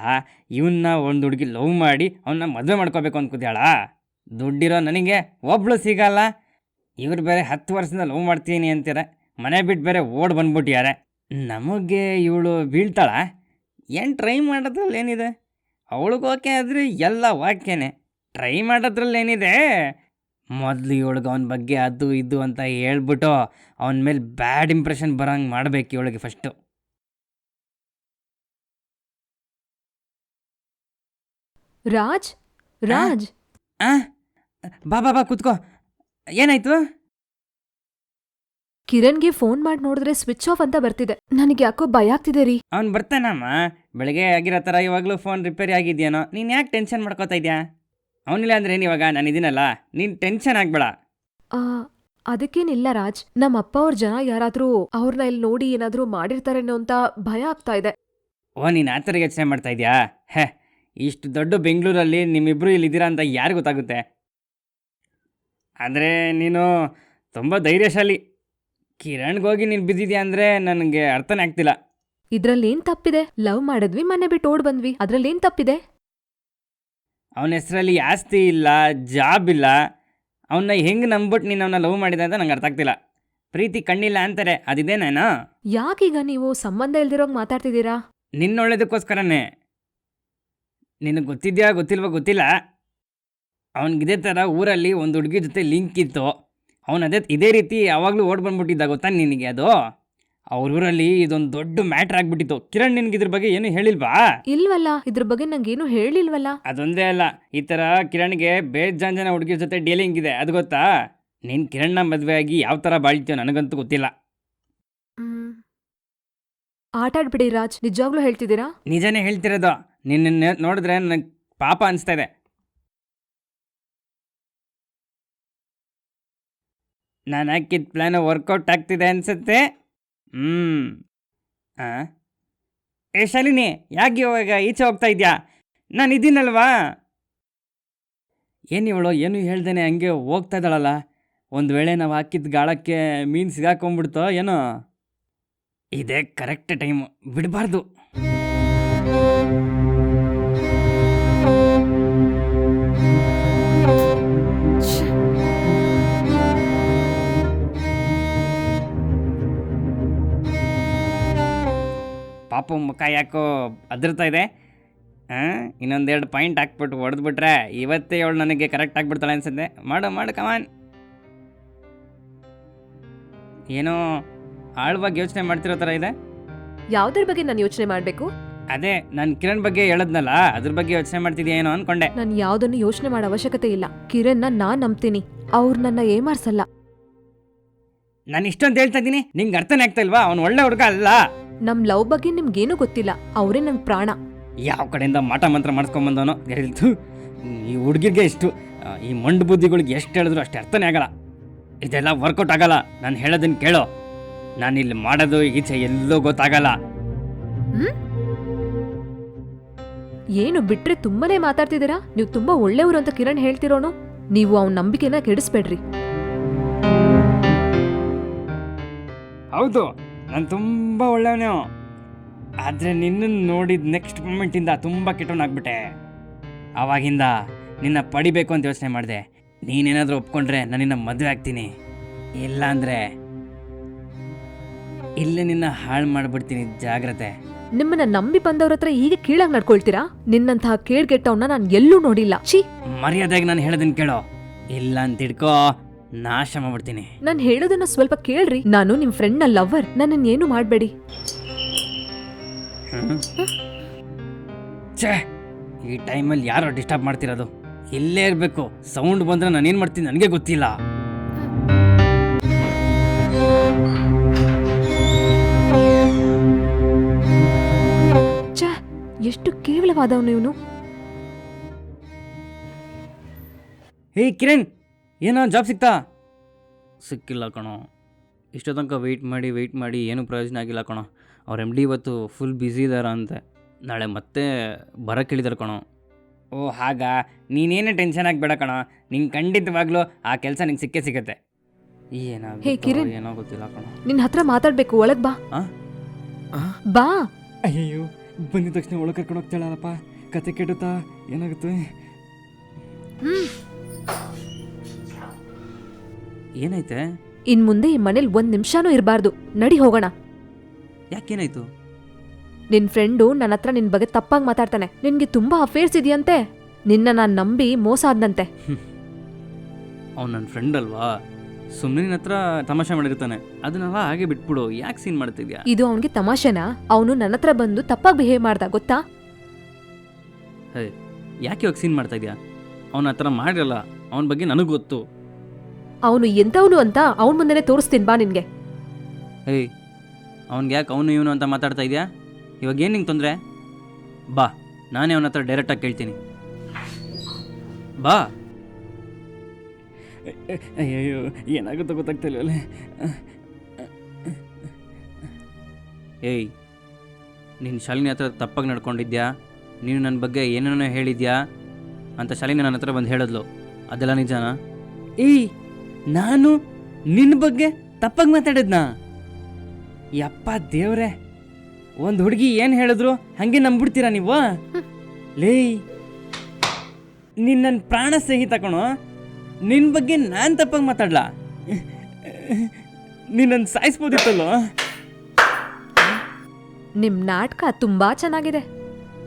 ಇವನ್ನ ಒಂದು ಹುಡುಗಿ ಲವ್ ಮಾಡಿ ಅವನ್ನ ಮದುವೆ ಮಾಡ್ಕೋಬೇಕು ಅಂದ್ಕೊದ್ಯಾಳ ದುಡ್ಡಿರೋ ನನಗೆ ಒಬ್ಳು ಸಿಗಲ್ಲ. ಇವ್ರು ಬೇರೆ ಹತ್ತು ವರ್ಷದಿಂದ ಲವ್ ಮಾಡ್ತೀನಿ ಅಂತೀರ. ಮನೆ ಬಿಟ್ಟು ಬೇರೆ ಓಡ್ ಬಂದ್ಬಿಟ್ಟಿದ್ದಾರೆ ನಮಗೆ ಇವಳು ಬೀಳ್ತಾಳ. ಏನು ಟ್ರೈ ಮಾಡೋದ್ರಲ್ಲಿ ಏನಿದೆ? ಅವಳಿಗೆ ಆದರೆ ಎಲ್ಲ ವಾಕ್ಯನೇ. ಟ್ರೈ ಮಾಡೋದ್ರಲ್ಲಿ ಏನಿದೆ? ಮೊದಲು ಇವಳಿಗೆ ಅವನ ಬಗ್ಗೆ ಅದು ಇದು ಅಂತ ಹೇಳ್ಬಿಟ್ಟು ಅವನ ಮೇಲೆ ಬ್ಯಾಡ್ ಇಂಪ್ರೆಷನ್ ಬರೋಂಗೆ ಮಾಡಬೇಕು ಇವಳಿಗೆ ಫಸ್ಟು ರಾಜ್? ರಾಜ್? ಆ? ಬಾ ಬಾ ಬಾ ಕೂತ್ಕೋ. ಏನಾಯ್ತು? ಕಿರಣ್ಗೆ ಫೋನ್ ಮಾಡಿ ನೋಡಿದ್ರೆ ಸ್ವಿಚ್ ಆಫ್ ಅಂತ ಬರ್ತಿದೆ. ನನಗೆ ಯಾಕೋ ಭಯ ಆಗ್ತಿದೆ ರೀ. ಅವ್ನು ಬರ್ತಾನಮ್ಮ. ಬೆಳಗ್ಗೆ ಆಗಿರೋ ಥರ ಇವಾಗಲೂ ಫೋನ್ ರಿಪೇರಿ ಆಗಿದೆಯೇನೋ. ನೀನು ಯಾಕೆ ಟೆನ್ಷನ್ ಮಾಡ್ಕೋತಾ ಇದೆಯಾ? ಅವನಿಲ್ಲ ಅಂದ್ರೆ ಏನು ಇವಾಗ? ನಾನು ಇದೀನಲ್ಲ. ನೀನು ಟೆನ್ಷನ್ ಆಗಬೇಡ. ಆ ಅದಕ್ಕೇನಿಲ್ಲ ರಾಜ್. ನಮ್ಮ ಅಪ್ಪ ಅವ್ರ ಜನ ಯಾರಾದ್ರೂ ಅವ್ರನ್ನ ಇಲ್ಲಿ ನೋಡಿ ಏನಾದ್ರೂ ಮಾಡಿರ್ತಾರೇನೋ ಅಂತ ಭಯ ಆಗ್ತಾ ಇದೆ. ಓ ನೀನು ಆ ಥರ ಯೋಚನೆ ಮಾಡ್ತಾ ಇದೆಯಾ? ಹೇ ಇಷ್ಟು ದೊಡ್ಡ ಬೆಂಗಳೂರಲ್ಲಿ ನಿಮ್ಮಿಬ್ಬರು ಇಲ್ಲಿದ್ದೀರಾ ಅಂತ ಯಾರು ಗೊತ್ತಾಗುತ್ತೆ? ಆದರೆ ನೀನು ತುಂಬ ಧೈರ್ಯಶಾಲಿ. ಕಿರಣ್ಗೋಗಿ ನೀನು ಬಿದ್ದಿದ್ಯಾ ಅಂದರೆ ನನಗೆ ಅರ್ಥನೇ ಆಗ್ತಿಲ್ಲ. ಇದ್ರಲ್ಲೇನ್ ತಪ್ಪಿದೆ? ಲವ್ ಮಾಡಿದ್ವಿ ಮನೆ ಬಿಟ್ಟು ಓಡ್ ಬಂದ್ವಿ. ಅದ್ರಲ್ಲೇನ್ ತಪ್ಪಿದೆ? ಅವನ ಹೆಸರಲ್ಲಿ ಆಸ್ತಿ ಇಲ್ಲ ಜಾಬ್ ಇಲ್ಲ. ಅವನ್ನ ಹೆಂಗೆ ನಂಬಿಟ್ಟು ನೀನು ಅವನ್ನ ಲವ್ ಮಾಡಿದೆ ಅಂತ ನಂಗೆ ಅರ್ಥ ಆಗ್ತಿಲ್ಲ. ಪ್ರೀತಿ ಕಣ್ಣಿಲ್ಲ ಅಂತಾರೆ ಅದಿದೇನೇನೋ? ಯಾಕೀಗ ನೀವು ಸಂಬಂಧ ಇಲ್ದಿರೋಗ್ ಮಾತಾಡ್ತಿದ್ದೀರಾ? ನಿನ್ನೊಳ್ಳೇದಕ್ಕೋಸ್ಕರನೇ. ನಿನಗೆ ಗೊತ್ತಿದ್ಯಾ ಗೊತ್ತಿಲ್ವಾ ಗೊತ್ತಿಲ್ಲ. ಅವನಿಗಿದೇ ಥರ ಊರಲ್ಲಿ ಒಂದು ಹುಡುಗಿ ಜೊತೆ ಲಿಂಕ್ ಇತ್ತು. ಅವನು ಅದೇ ಇದೇ ರೀತಿ ಯಾವಾಗಲೂ ಓಡ್ ಬಂದ್ಬಿಟ್ಟಿದ್ದ ಗೊತ್ತಾ ನಿನಗೆ ಅದು? ಅವ್ರ ಊರಲ್ಲಿ ಇದೊಂದು ದೊಡ್ಡ ಮ್ಯಾಟ್ರ್ ಆಗ್ಬಿಟ್ಟಿತ್ತು. ಕಿರಣ್ ನಿನ್ಗೆ ಇದ್ರ ಬಗ್ಗೆ ಏನು ಹೇಳಿಲ್ವಾ? ಇಲ್ವಲ್ಲ ಇದ್ರ ಬಗ್ಗೆ ನಂಗೇನು ಹೇಳಿಲ್ವಲ್ಲ. ಅದೊಂದೇ ಅಲ್ಲ ಈ ಥರ ಕಿರಣ್ಗೆ ಬೇಜಾನ್ ಜನ ಹುಡುಗಿರ ಜೊತೆ ಡೀಲಿಂಗ್ ಇದೆ ಅದು ಗೊತ್ತಾ? ನೀನು ಕಿರಣ್ನ ಮದುವೆ ಆಗಿ ಯಾವ ಥರ ಬಾಳ್ತೀಯೋ ನನಗಂತೂ ಗೊತ್ತಿಲ್ಲ. ಮ್. ಆಟಾಡ್ಬಿಡಿ ರಾಜ್ ನಿಜವಾಗ್ಲೂ ಹೇಳ್ತಿದ್ದೀರಾ? ನಿಜನೇ ಹೇಳ್ತಿರೋದು. ನಿನ್ನ ನೋಡಿದ್ರೆ ನನಗೆ ಪಾಪ ಅನಿಸ್ತಾ ಇದೆ. ನಾನು ಹಾಕಿದ ಪ್ಲ್ಯಾನ್ ವರ್ಕೌಟ್ ಆಗ್ತಿದೆ ಅನ್ಸುತ್ತೆ. ಹ್ಞೂ ಹಾಂ ಏ ಶಾಲಿನಿ, ಯಾಕೆ ಇವಾಗ ಈಚೆ ಹೋಗ್ತಾ ಇದೆಯಾ? ನಾನು ಇದ್ದೀನಲ್ವಾ? ಏನು ಇವಳು, ಏನು ಹೇಳ್ದೇನೆ, ಹಂಗೆ ಹೋಗ್ತಾ ಇದ್ದಾಳಲ್ಲ? ಒಂದು ವೇಳೆ ನಾವು ಹಾಕಿದ ಗಾಳಕ್ಕೆ ಮೀನು ಸಿಗಾಕೊಂಬಿಡ್ತೋ ಏನೋ? ಇದೇ ಕರೆಕ್ಟ್ ಟೈಮು ಬಿಡಬಾರ್ದು. ಪಾಪ ಮುಖ ಯಾಕೋ ಅದರ್ತಾ ಇದೆ? ಹಾಂ ಇನ್ನೊಂದೆರಡು ಪಾಯಿಂಟ್ ಹಾಕ್ಬಿಟ್ಟು ಹೊಡೆದ್ಬಿಟ್ರೆ ಇವತ್ತೇ ಅವಳು ನನಗೆ ಕರೆಕ್ಟ್ ಆಗಿಬಿಡ್ತಾಳೆ ಅನ್ಸುತ್ತೆ. ಮಾಡು ಮಾಡು ಕಮಾನ್ ಏನೋ ಆಳ್ವಾಗಿ ಯೋಚನೆ ಮಾಡ್ತಿರೋ ಥರ ಇದೆ. ಯಾವ್ದ್ರ ಬಗ್ಗೆ ನಾನು ಯೋಚನೆ ಮಾಡ್ಬೇಕು? ಅದೇ ನಾನು ಕಿರಣ್ ಬಗ್ಗೆ ಹೇಳದ್ನಲ್ಲ ಅದ್ರ ಬಗ್ಗೆ ಯೋಚನೆ ಮಾಡ್ತಿದ್ಯಾ ಏನೋ ಅನ್ಕೊಂಡೆ. ನಾನು ಯಾವ್ದನ್ನು ಯೋಚನೆ ಮಾಡೋ ಅವಶ್ಯಕತೆ ಇಲ್ಲ. ಕಿರಣ್ನ ನಾನ್ ನಂಬ್ತೀನಿ. ಅವ್ರು ನನ್ನ ಏಮಾರ್ಸಲ್ಲ ನಾನು ಇಷ್ಟೊಂದು ಹೇಳ್ತಾ ಇದ್ದೀನಿ ನಿಂಗೆ ಅರ್ಥನೇ ಆಗ್ತಾ ಇಲ್ವಾ? ಅವ್ನು ಒಳ್ಳೆ ಹುಡುಗ ಅಲ್ಲ. ನಮ್ ಲವ್ ಬಗ್ಗೆ ನಿಮ್ಗೇನು ಗೊತ್ತಿಲ್ಲ ಅವರೇ ನನ್ ಪ್ರಾಣ. ಯಾವ ಕಡೆಯಿಂದ ಮಾಟ ಮಂತ್ರ ಮಾಡಿಸ್ಕೊಂಬಂದವನೋ ಹೇಳ್ತು ಈ ಹುಡುಗಿಗೆ ಇಷ್ಟು ಈ ಮಂಡ್ ಬುದ್ಧಿಗಳಿಗೆ ಎಷ್ಟು ಹೇಳಿದ್ರು ಅಷ್ಟು ಅರ್ಥನೇ ಆಗಲ್ಲ. ಇದೆಲ್ಲ ವರ್ಕೌಟ್ ಆಗಲ್ಲ ನಾನು ಹೇಳೋದನ್ನ ಕೇಳೋ. ನಾನು ಇಲ್ಲಿ ಮಾಡೋದು ಈಚೆ ಎಲ್ಲೋ ಗೊತ್ತಾಗಲ್ಲ. ಏನು ಬಿಟ್ರೆ ತುಂಬಾನೇ ಮಾತಾಡ್ತಿದ್ದೀರಾ? ನೀವು ತುಂಬಾ ಒಳ್ಳೆಯವರು ಅಂತ ಕಿರಣ್ ಹೇಳ್ತಿರೋನು ನೀವು ಅವ್ನ ನಂಬಿಕೆನ ಕೆಡಿಸ್ಬೇಡ್ರಿ. ಹೌದು. ನಾನು ತುಂಬ ಒಳ್ಳೆಯವನೇ. ಆದರೆ ನಿನ್ನನ್ನು ನೋಡಿದ ನೆಕ್ಸ್ಟ್ ಮೂಮೆಂಟಿಂದ ತುಂಬ ಕೆಟ್ಟವನಾಗ್ಬಿಟ್ಟೆ. ಆವಾಗಿಂದ ನಿನ್ನ ಪಡಿಬೇಕು ಅಂತ ಯೋಚನೆ ಮಾಡಿದೆ. ನೀನೇನಾದರೂ ಒಪ್ಕೊಂಡ್ರೆ ನಾನು ನಿನ್ನ ಮದುವೆ ಆಗ್ತೀನಿ. ಇಲ್ಲ ಅಂದರೆ ಇಲ್ಲೇ ನಿನ್ನ ಹಾಳು ಮಾಡಿಬಿಡ್ತೀನಿ ಜಾಗ್ರತೆ. ನಿಮ್ಮನ್ನ ನಂಬಿ ಬಂದವ್ರ ಹತ್ರ ಹೀಗೆ ಕೀಳಾಗಿ ನಡ್ಕೊಳ್ತೀರಾ? ನಿನ್ನಂತಹ ಕೇಳ್ಗೆಟ್ಟವನ್ನ ನಾನು ಎಲ್ಲೂ ನೋಡಿಲ್ಲ. ಛೀ. ಮರ್ಯಾದೆಗೆ ನಾನು ಹೇಳೋದನ್ನ ಕೇಳೋ. ಇಲ್ಲ ಅಂತ ಹಿಡ್ಕೋ ನಾಶ ಮಾಡ್ಬಿಡ್ತೀನಿ ನಾನು ಹೇಳೋದನ್ನ ಸ್ವಲ್ಪ ಕೇಳ್ರಿ. ನಾನು ನಿಮ್ ಫ್ರೆಂಡ್ನ ಲವರ್ ನನ್ನ ಏನು ಮಾಡ್ಬೇಡಿ? ಛೇ! ಈ ಟೈಮಲ್ಲಿ ಯಾರೋ ಡಿಸ್ಟರ್ಬ್ ಮಾಡ್ತಿರೋದು. ಇಲ್ಲೇ ಇರಬೇಕು. ಸೌಂಡ್ ಬಂದ್ರೆ ನಾನೇನು ಮಾಡ್ತೀನಿ ನನಗೆ ಗೊತ್ತಿಲ್ಲ. ಛ! ಎಷ್ಟು ಕೇವಲವಾದವನು ಇವನು. ಹೇ ಕಿರಣ್! ಏನೋ ಜಾಬ್ ಸಿಗ್ತಾ ಸಿಕ್ಕಿಲ್ಲ ಕಣೋ. ಇಷ್ಟೋ ತನಕ ವೆಯ್ಟ್ ಮಾಡಿ ವೆಯ್ಟ್ ಮಾಡಿ ಏನೂ ಪ್ರಯೋಜನ ಆಗಿಲ್ಲ ಕಣೋ. ಅವ್ರ ಎಂ ಡಿ ಇವತ್ತು ಫುಲ್ ಬ್ಯುಸಿ ಇದಾರ ಅಂತೆ. ನಾಳೆ ಮತ್ತೆ ಬರಕ್ಕೆ ಹೇಳಿದಾರೆ ಕಣೋ. ಓ ಹಾಗ? ನೀನೇನೇ ಟೆನ್ಷನ್ ಆಗಬೇಡ ಕಣ. ನಿಂಗೆ ಖಂಡಿತವಾಗ್ಲೂ ಆ ಕೆಲಸ ನಿಂಗೆ ಸಿಕ್ಕೇ ಸಿಗುತ್ತೆ. ಹೇ, ಏನಾಗುತ್ತೆ ಕಿರಣ್. ಏನೋ ಗೊತ್ತಿಲ್ಲ ಕಣೋ. ನಿನ್ನ ಹತ್ರ ಮಾತಾಡಬೇಕು ಒಳಗ್ ಬಾ. ಆ? ಬಾ. ಅಯ್ಯೋ ಬಂದಿದ ತಕ್ಷಣ ಒಳಗೆ ಕರ್ಕೊಂಡು ಹೋಗ್ತಾಳಲ್ಲಪ್ಪ. ಕತೆ ಕೆಡುತ್ತಾ? ಏನಾಗುತ್ತೆ? ಏನೈತೆ? ಇನ್ ಮುಂದೆ ಈ ಮನೇಲಿ ಒಂದ್ ನಿಮಿಷನೂ ಇರಬಾರ್ದು. ನಡಿ ಹೋಗೋಣ. ಯಾಕೇನಾಯ್ತು? ನಿನ್ ಫ್ರೆಂಡು ನನ್ನ ಹತ್ರ ನಿನ್ ಬಗ್ಗೆ ತಪ್ಪಾಗಿ ಮಾತಾಡ್ತಾನೆ. ನಿನ್ಗೆ ತುಂಬಾ ಅಫೇರ್ಸ್ ಇದೆಯಂತೆ. ನಿನ್ನ ನಾನು ನಂಬಿ ಮೋಸ ಆದ್ನಂತೆ. ಅವ್ನು ನನ್ನ ಫ್ರೆಂಡ್ ಅಲ್ವಾ? ಸುಮ್ಮನೆ ನಿನ್ನ ಹತ್ರ ತಮಾಷೆ ಮಾಡಿರ್ತಾನೆ. ಅದನ್ನೆಲ್ಲ ಹಾಗೆ ಬಿಟ್ಬಿಡು. ಯಾಕೆ ಸೀನ್ ಮಾಡ್ತಿದ್ಯಾ? ಇದು ಅವನಿಗೆ ತಮಾಷೆನಾ? ಅವನು ನನ್ನ ಹತ್ರ ಬಂದು ತಪ್ಪಾಗಿ ಬಿಹೇವ್ ಮಾಡ್ದ ಗೊತ್ತಾ? ಯಾಕೆ ಇವಾಗ ಸೀನ್ ಮಾಡ್ತಾ ಇದೆಯಾ? ಅವನ ಹತ್ರ ಮಾಡಿರಲ್ಲ. ಅವನ ಬಗ್ಗೆ ನನಗೆ ಗೊತ್ತು. ಅವನು ಎಂತವನು ಅಂತ ಅವನ ಮುಂದೆನೆ ತೋರಿಸ್ತೀನಿ ಬಾ ನಿನಗೆ. ಏಯ್ ಅವ್ನಿಗೆ ಯಾಕೆ ಅವನು ಇವನು ಅಂತ ಮಾತಾಡ್ತಾ ಇದೆಯಾ? ಇವಾಗ ಏನು ನಿಂಗೆ ತೊಂದರೆ? ಬಾ ನಾನೇ ಅವನ ಹತ್ರ ಡೈರೆಕ್ಟಾಗಿ ಕೇಳ್ತೀನಿ. ಬಾ. ಅಯ್ಯೋ ಏನಾಗುತ್ತೋ ಗೊತ್ತಾಗ್ತಿಲ್ವಲ್ಲ? ಏಯ್ ನೀನು ಶಾಲಿನಿ ಹತ್ರ ತಪ್ಪಾಗಿ ನಡ್ಕೊಂಡಿದ್ಯಾ? ನೀನು ನನ್ನ ಬಗ್ಗೆ ಏನೇನೋ ಹೇಳಿದ್ಯಾ? ಅಂತ ಶಾಲಿನಿ ನನ್ನ ಹತ್ರ ಬಂದು ಹೇಳಿದ್ಲು. ಅದೆಲ್ಲ ನಿಜನಾ? ಏಯ್ ನಾನು ನಿನ್ನ ಬಗ್ಗೆ ತಪ್ಪಾಗಿ ಮಾತಾಡಿದ್ನಾ? ಯಪ್ಪ ದೇವ್ರೆ ಒಂದು ಹುಡುಗಿ ಏನು ಹೇಳಿದ್ರು ಹಾಗೆ ನಂಬಿಡ್ತೀರಾ ನೀವು? ಲೇಯ್ ನಿನ್ನ ಪ್ರಾಣ ಸ್ನೇಹಿತ ಕಣೋ ನಿನ್ನ ಬಗ್ಗೆ ನಾನು ತಪ್ಪಾಗಿ ಮಾತಾಡ್ಲಾ? ನಿನ್ನನ್ನು ನನ್ನ ಸಾಯಿಸ್ಬೋದಿತ್ತಲ್ಲೋ? ನಿಮ್ ನಾಟಕ ತುಂಬಾ ಚೆನ್ನಾಗಿದೆ.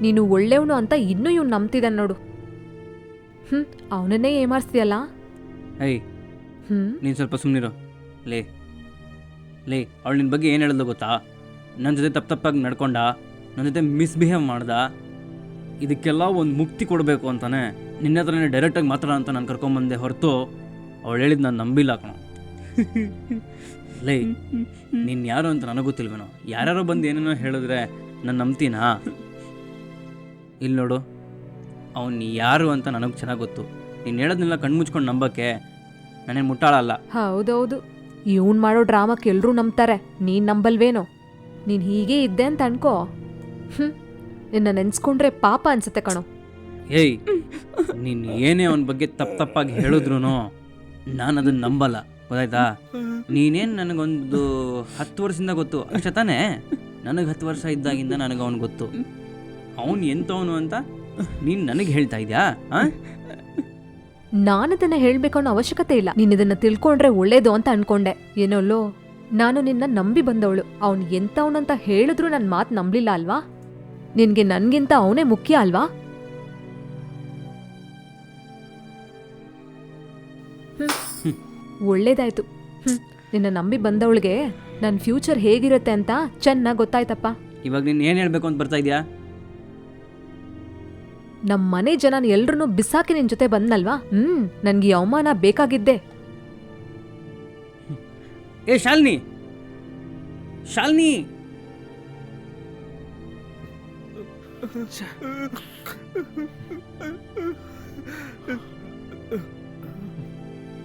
ನೀನು ಒಳ್ಳೆಯವನು ಅಂತ ಇನ್ನೂ ಇವ್ನು ನಂಬ್ತಿದ್ದಾನೆ ನೋಡು. ಹ್ಞೂ ಅವನನ್ನೇ ಏಮಾರಿಸ್ತೀಯಲ್ಲ? ಏಯ್ ಹ್ಮ್ ನೀನು ಸ್ವಲ್ಪ ಸುಮ್ಮನಿರು ಲೇ. ಲೇ, ಅವಳು ನಿನ್ನ ಬಗ್ಗೆ ಏನು ಹೇಳಿದ್ಲು ಗೊತ್ತಾ? ನನ್ನ ಜೊತೆ ತಪ್ಪು ತಪ್ಪಾಗಿ ನಡ್ಕೊಂಡ ನನ್ನ ಜೊತೆ ಮಿಸ್ಬಿಹೇವ್ ಮಾಡ್ದ, ಇದಕ್ಕೆಲ್ಲ ಒಂದು ಮುಕ್ತಿ ಕೊಡಬೇಕು ಅಂತಾನೆ. ನಿನ್ನ ಹತ್ರನೇ ಡೈರೆಕ್ಟಾಗಿ ಮಾತಾಡ ಅಂತ ನಾನು ಕರ್ಕೊಂಬಂದೆ ಹೊರತು, ಅವಳು ಹೇಳಿದ್ದು ನಾನು ನಂಬಿಲ್ಲ ಕಣ. ಲೇ, ನೀನು ಯಾರು ಅಂತ ನನಗೆ ಗೊತ್ತಿಲ್ವೇನೋ? ಯಾರ್ಯಾರೋ ಬಂದು ಏನೇನೋ ಹೇಳಿದ್ರೆ ನಾನು ನಂಬ್ತೀನಾ? ಇಲ್ಲಿ ನೋಡು, ಅವನು ಯಾರು ಅಂತ ನನಗೆ ಚೆನ್ನಾಗಿ ಗೊತ್ತು. ನೀನು ಹೇಳೋದನ್ನೆಲ್ಲ ಕಣ್ಮುಚ್ಕೊಂಡು ನಂಬಕ್ಕೆ ನಾನೇನು ಮುಟ್ಟಾಳಲ್ಲ. ಹೌದೌದು. ಇವನ್ ಮಾಡೋ ಡ್ರಾಮಕ್ಕೆ ಎಲ್ಲರೂ ನಂಬ್ತಾರೆ. ನೀನ್ ನಂಬಲ್ವೇನೋ? ನೀನ್ ಹೀಗೆ ಇದ್ದೆ ಅಂತ ಅನ್ಕೋ. ಹ್ಮ್. ನಿನ್ನ ನೆನ್ಸ್ಕೊಂಡ್ರೆ ಪಾಪ ಅನ್ಸುತ್ತೆ ಕಣೋ. ಏಯ್ ನೀನು ಏನೇ ಅವನ ಬಗ್ಗೆ ತಪ್ಪ ತಪ್ಪಾಗಿ ಹೇಳಿದ್ರು ನಾನು ಅದನ್ನ ನಂಬಲ್ಲ. ಗೊತ್ತಾಯ್ತಾ? ನೀನೇನು ನನಗೊಂದು ಹತ್ತು ವರ್ಷದಿಂದ ಗೊತ್ತು? ಅಷ್ಟೇ ತಾನೇ? ನನಗೆ ಹತ್ತು ವರ್ಷ ಇದ್ದಾಗಿಂದ ನನಗೆ ಅವನು ಗೊತ್ತು. ಅವನು ಎಂತವನು ಅಂತ ನೀನು ನನಗೆ ಹೇಳ್ತಾ ಇದೆಯಾ? ಹಾಂ ನಾನದನ್ನ ಹೇಳ್ಬೇಕು ಅನ್ನೋ ಅವಶ್ಯಕತೆ ಇಲ್ಲ. ನೀನ್ ಇದನ್ನ ತಿಳ್ಕೊಂಡ್ರೆ ಒಳ್ಳೇದು ಅಂತ ಅನ್ಕೊಂಡೆ. ಏನೋಲ್ಲೋ, ನಾನು ನಿನ್ನ ನಂಬಿ ಬಂದವಳು. ಅವ್ನು ಎಂತವನಂತ ಹೇಳಿದ್ರು ನನ್ನ ಮಾತು ನಂಬಲಿಲ್ಲ ಅಲ್ವಾ? ನಿನ್ಗೆ ನನ್ಗಿಂತ ಅವನೇ ಮುಖ್ಯ ಅಲ್ವಾ. ಒಳ್ಳೇದಾಯ್ತು. ನಿನ್ನ ನಂಬಿ ಬಂದವಳಿಗೆ ನನ್ನ ಫ್ಯೂಚರ್ ಹೇಗಿರುತ್ತೆ ಅಂತ ಚೆನ್ನಾಗಿ ಗೊತ್ತಾಯ್ತಪ್ಪ. ಇವಾಗ ನೀನು ಏನು ಹೇಳಬೇಕು ಅಂತ ಬರ್ತಾ ಇದೆಯಾ? ನಮ್ ಮನೆ ಜನ ಎಲ್ರನ್ನೂ ಬಿಸಾಕಿ ನಿನ್ ಜೊತೆ ಬಂದ್ನಲ್ವಾ? ಹ್ಮ್ ನನ್ಗೆ ಈ ಅವಮಾನ ಬೇಕಾಗಿದ್ದೆ. ಏ ಶಾಲಿನಿ! ಶಾಲಿನಿ!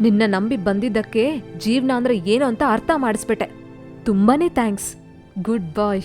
ನಿನ್ನ ನಂಬಿ ಬಂದಿದ್ದಕ್ಕೆ ಜೀವನ ಅಂದ್ರೆ ಏನು ಅಂತ ಅರ್ಥ ಮಾಡಿಸ್ಬಿಟ್ಟೆ. ತುಂಬಾನೇ ಥ್ಯಾಂಕ್ಸ್ ಗುಡ್ ಬಾಯ್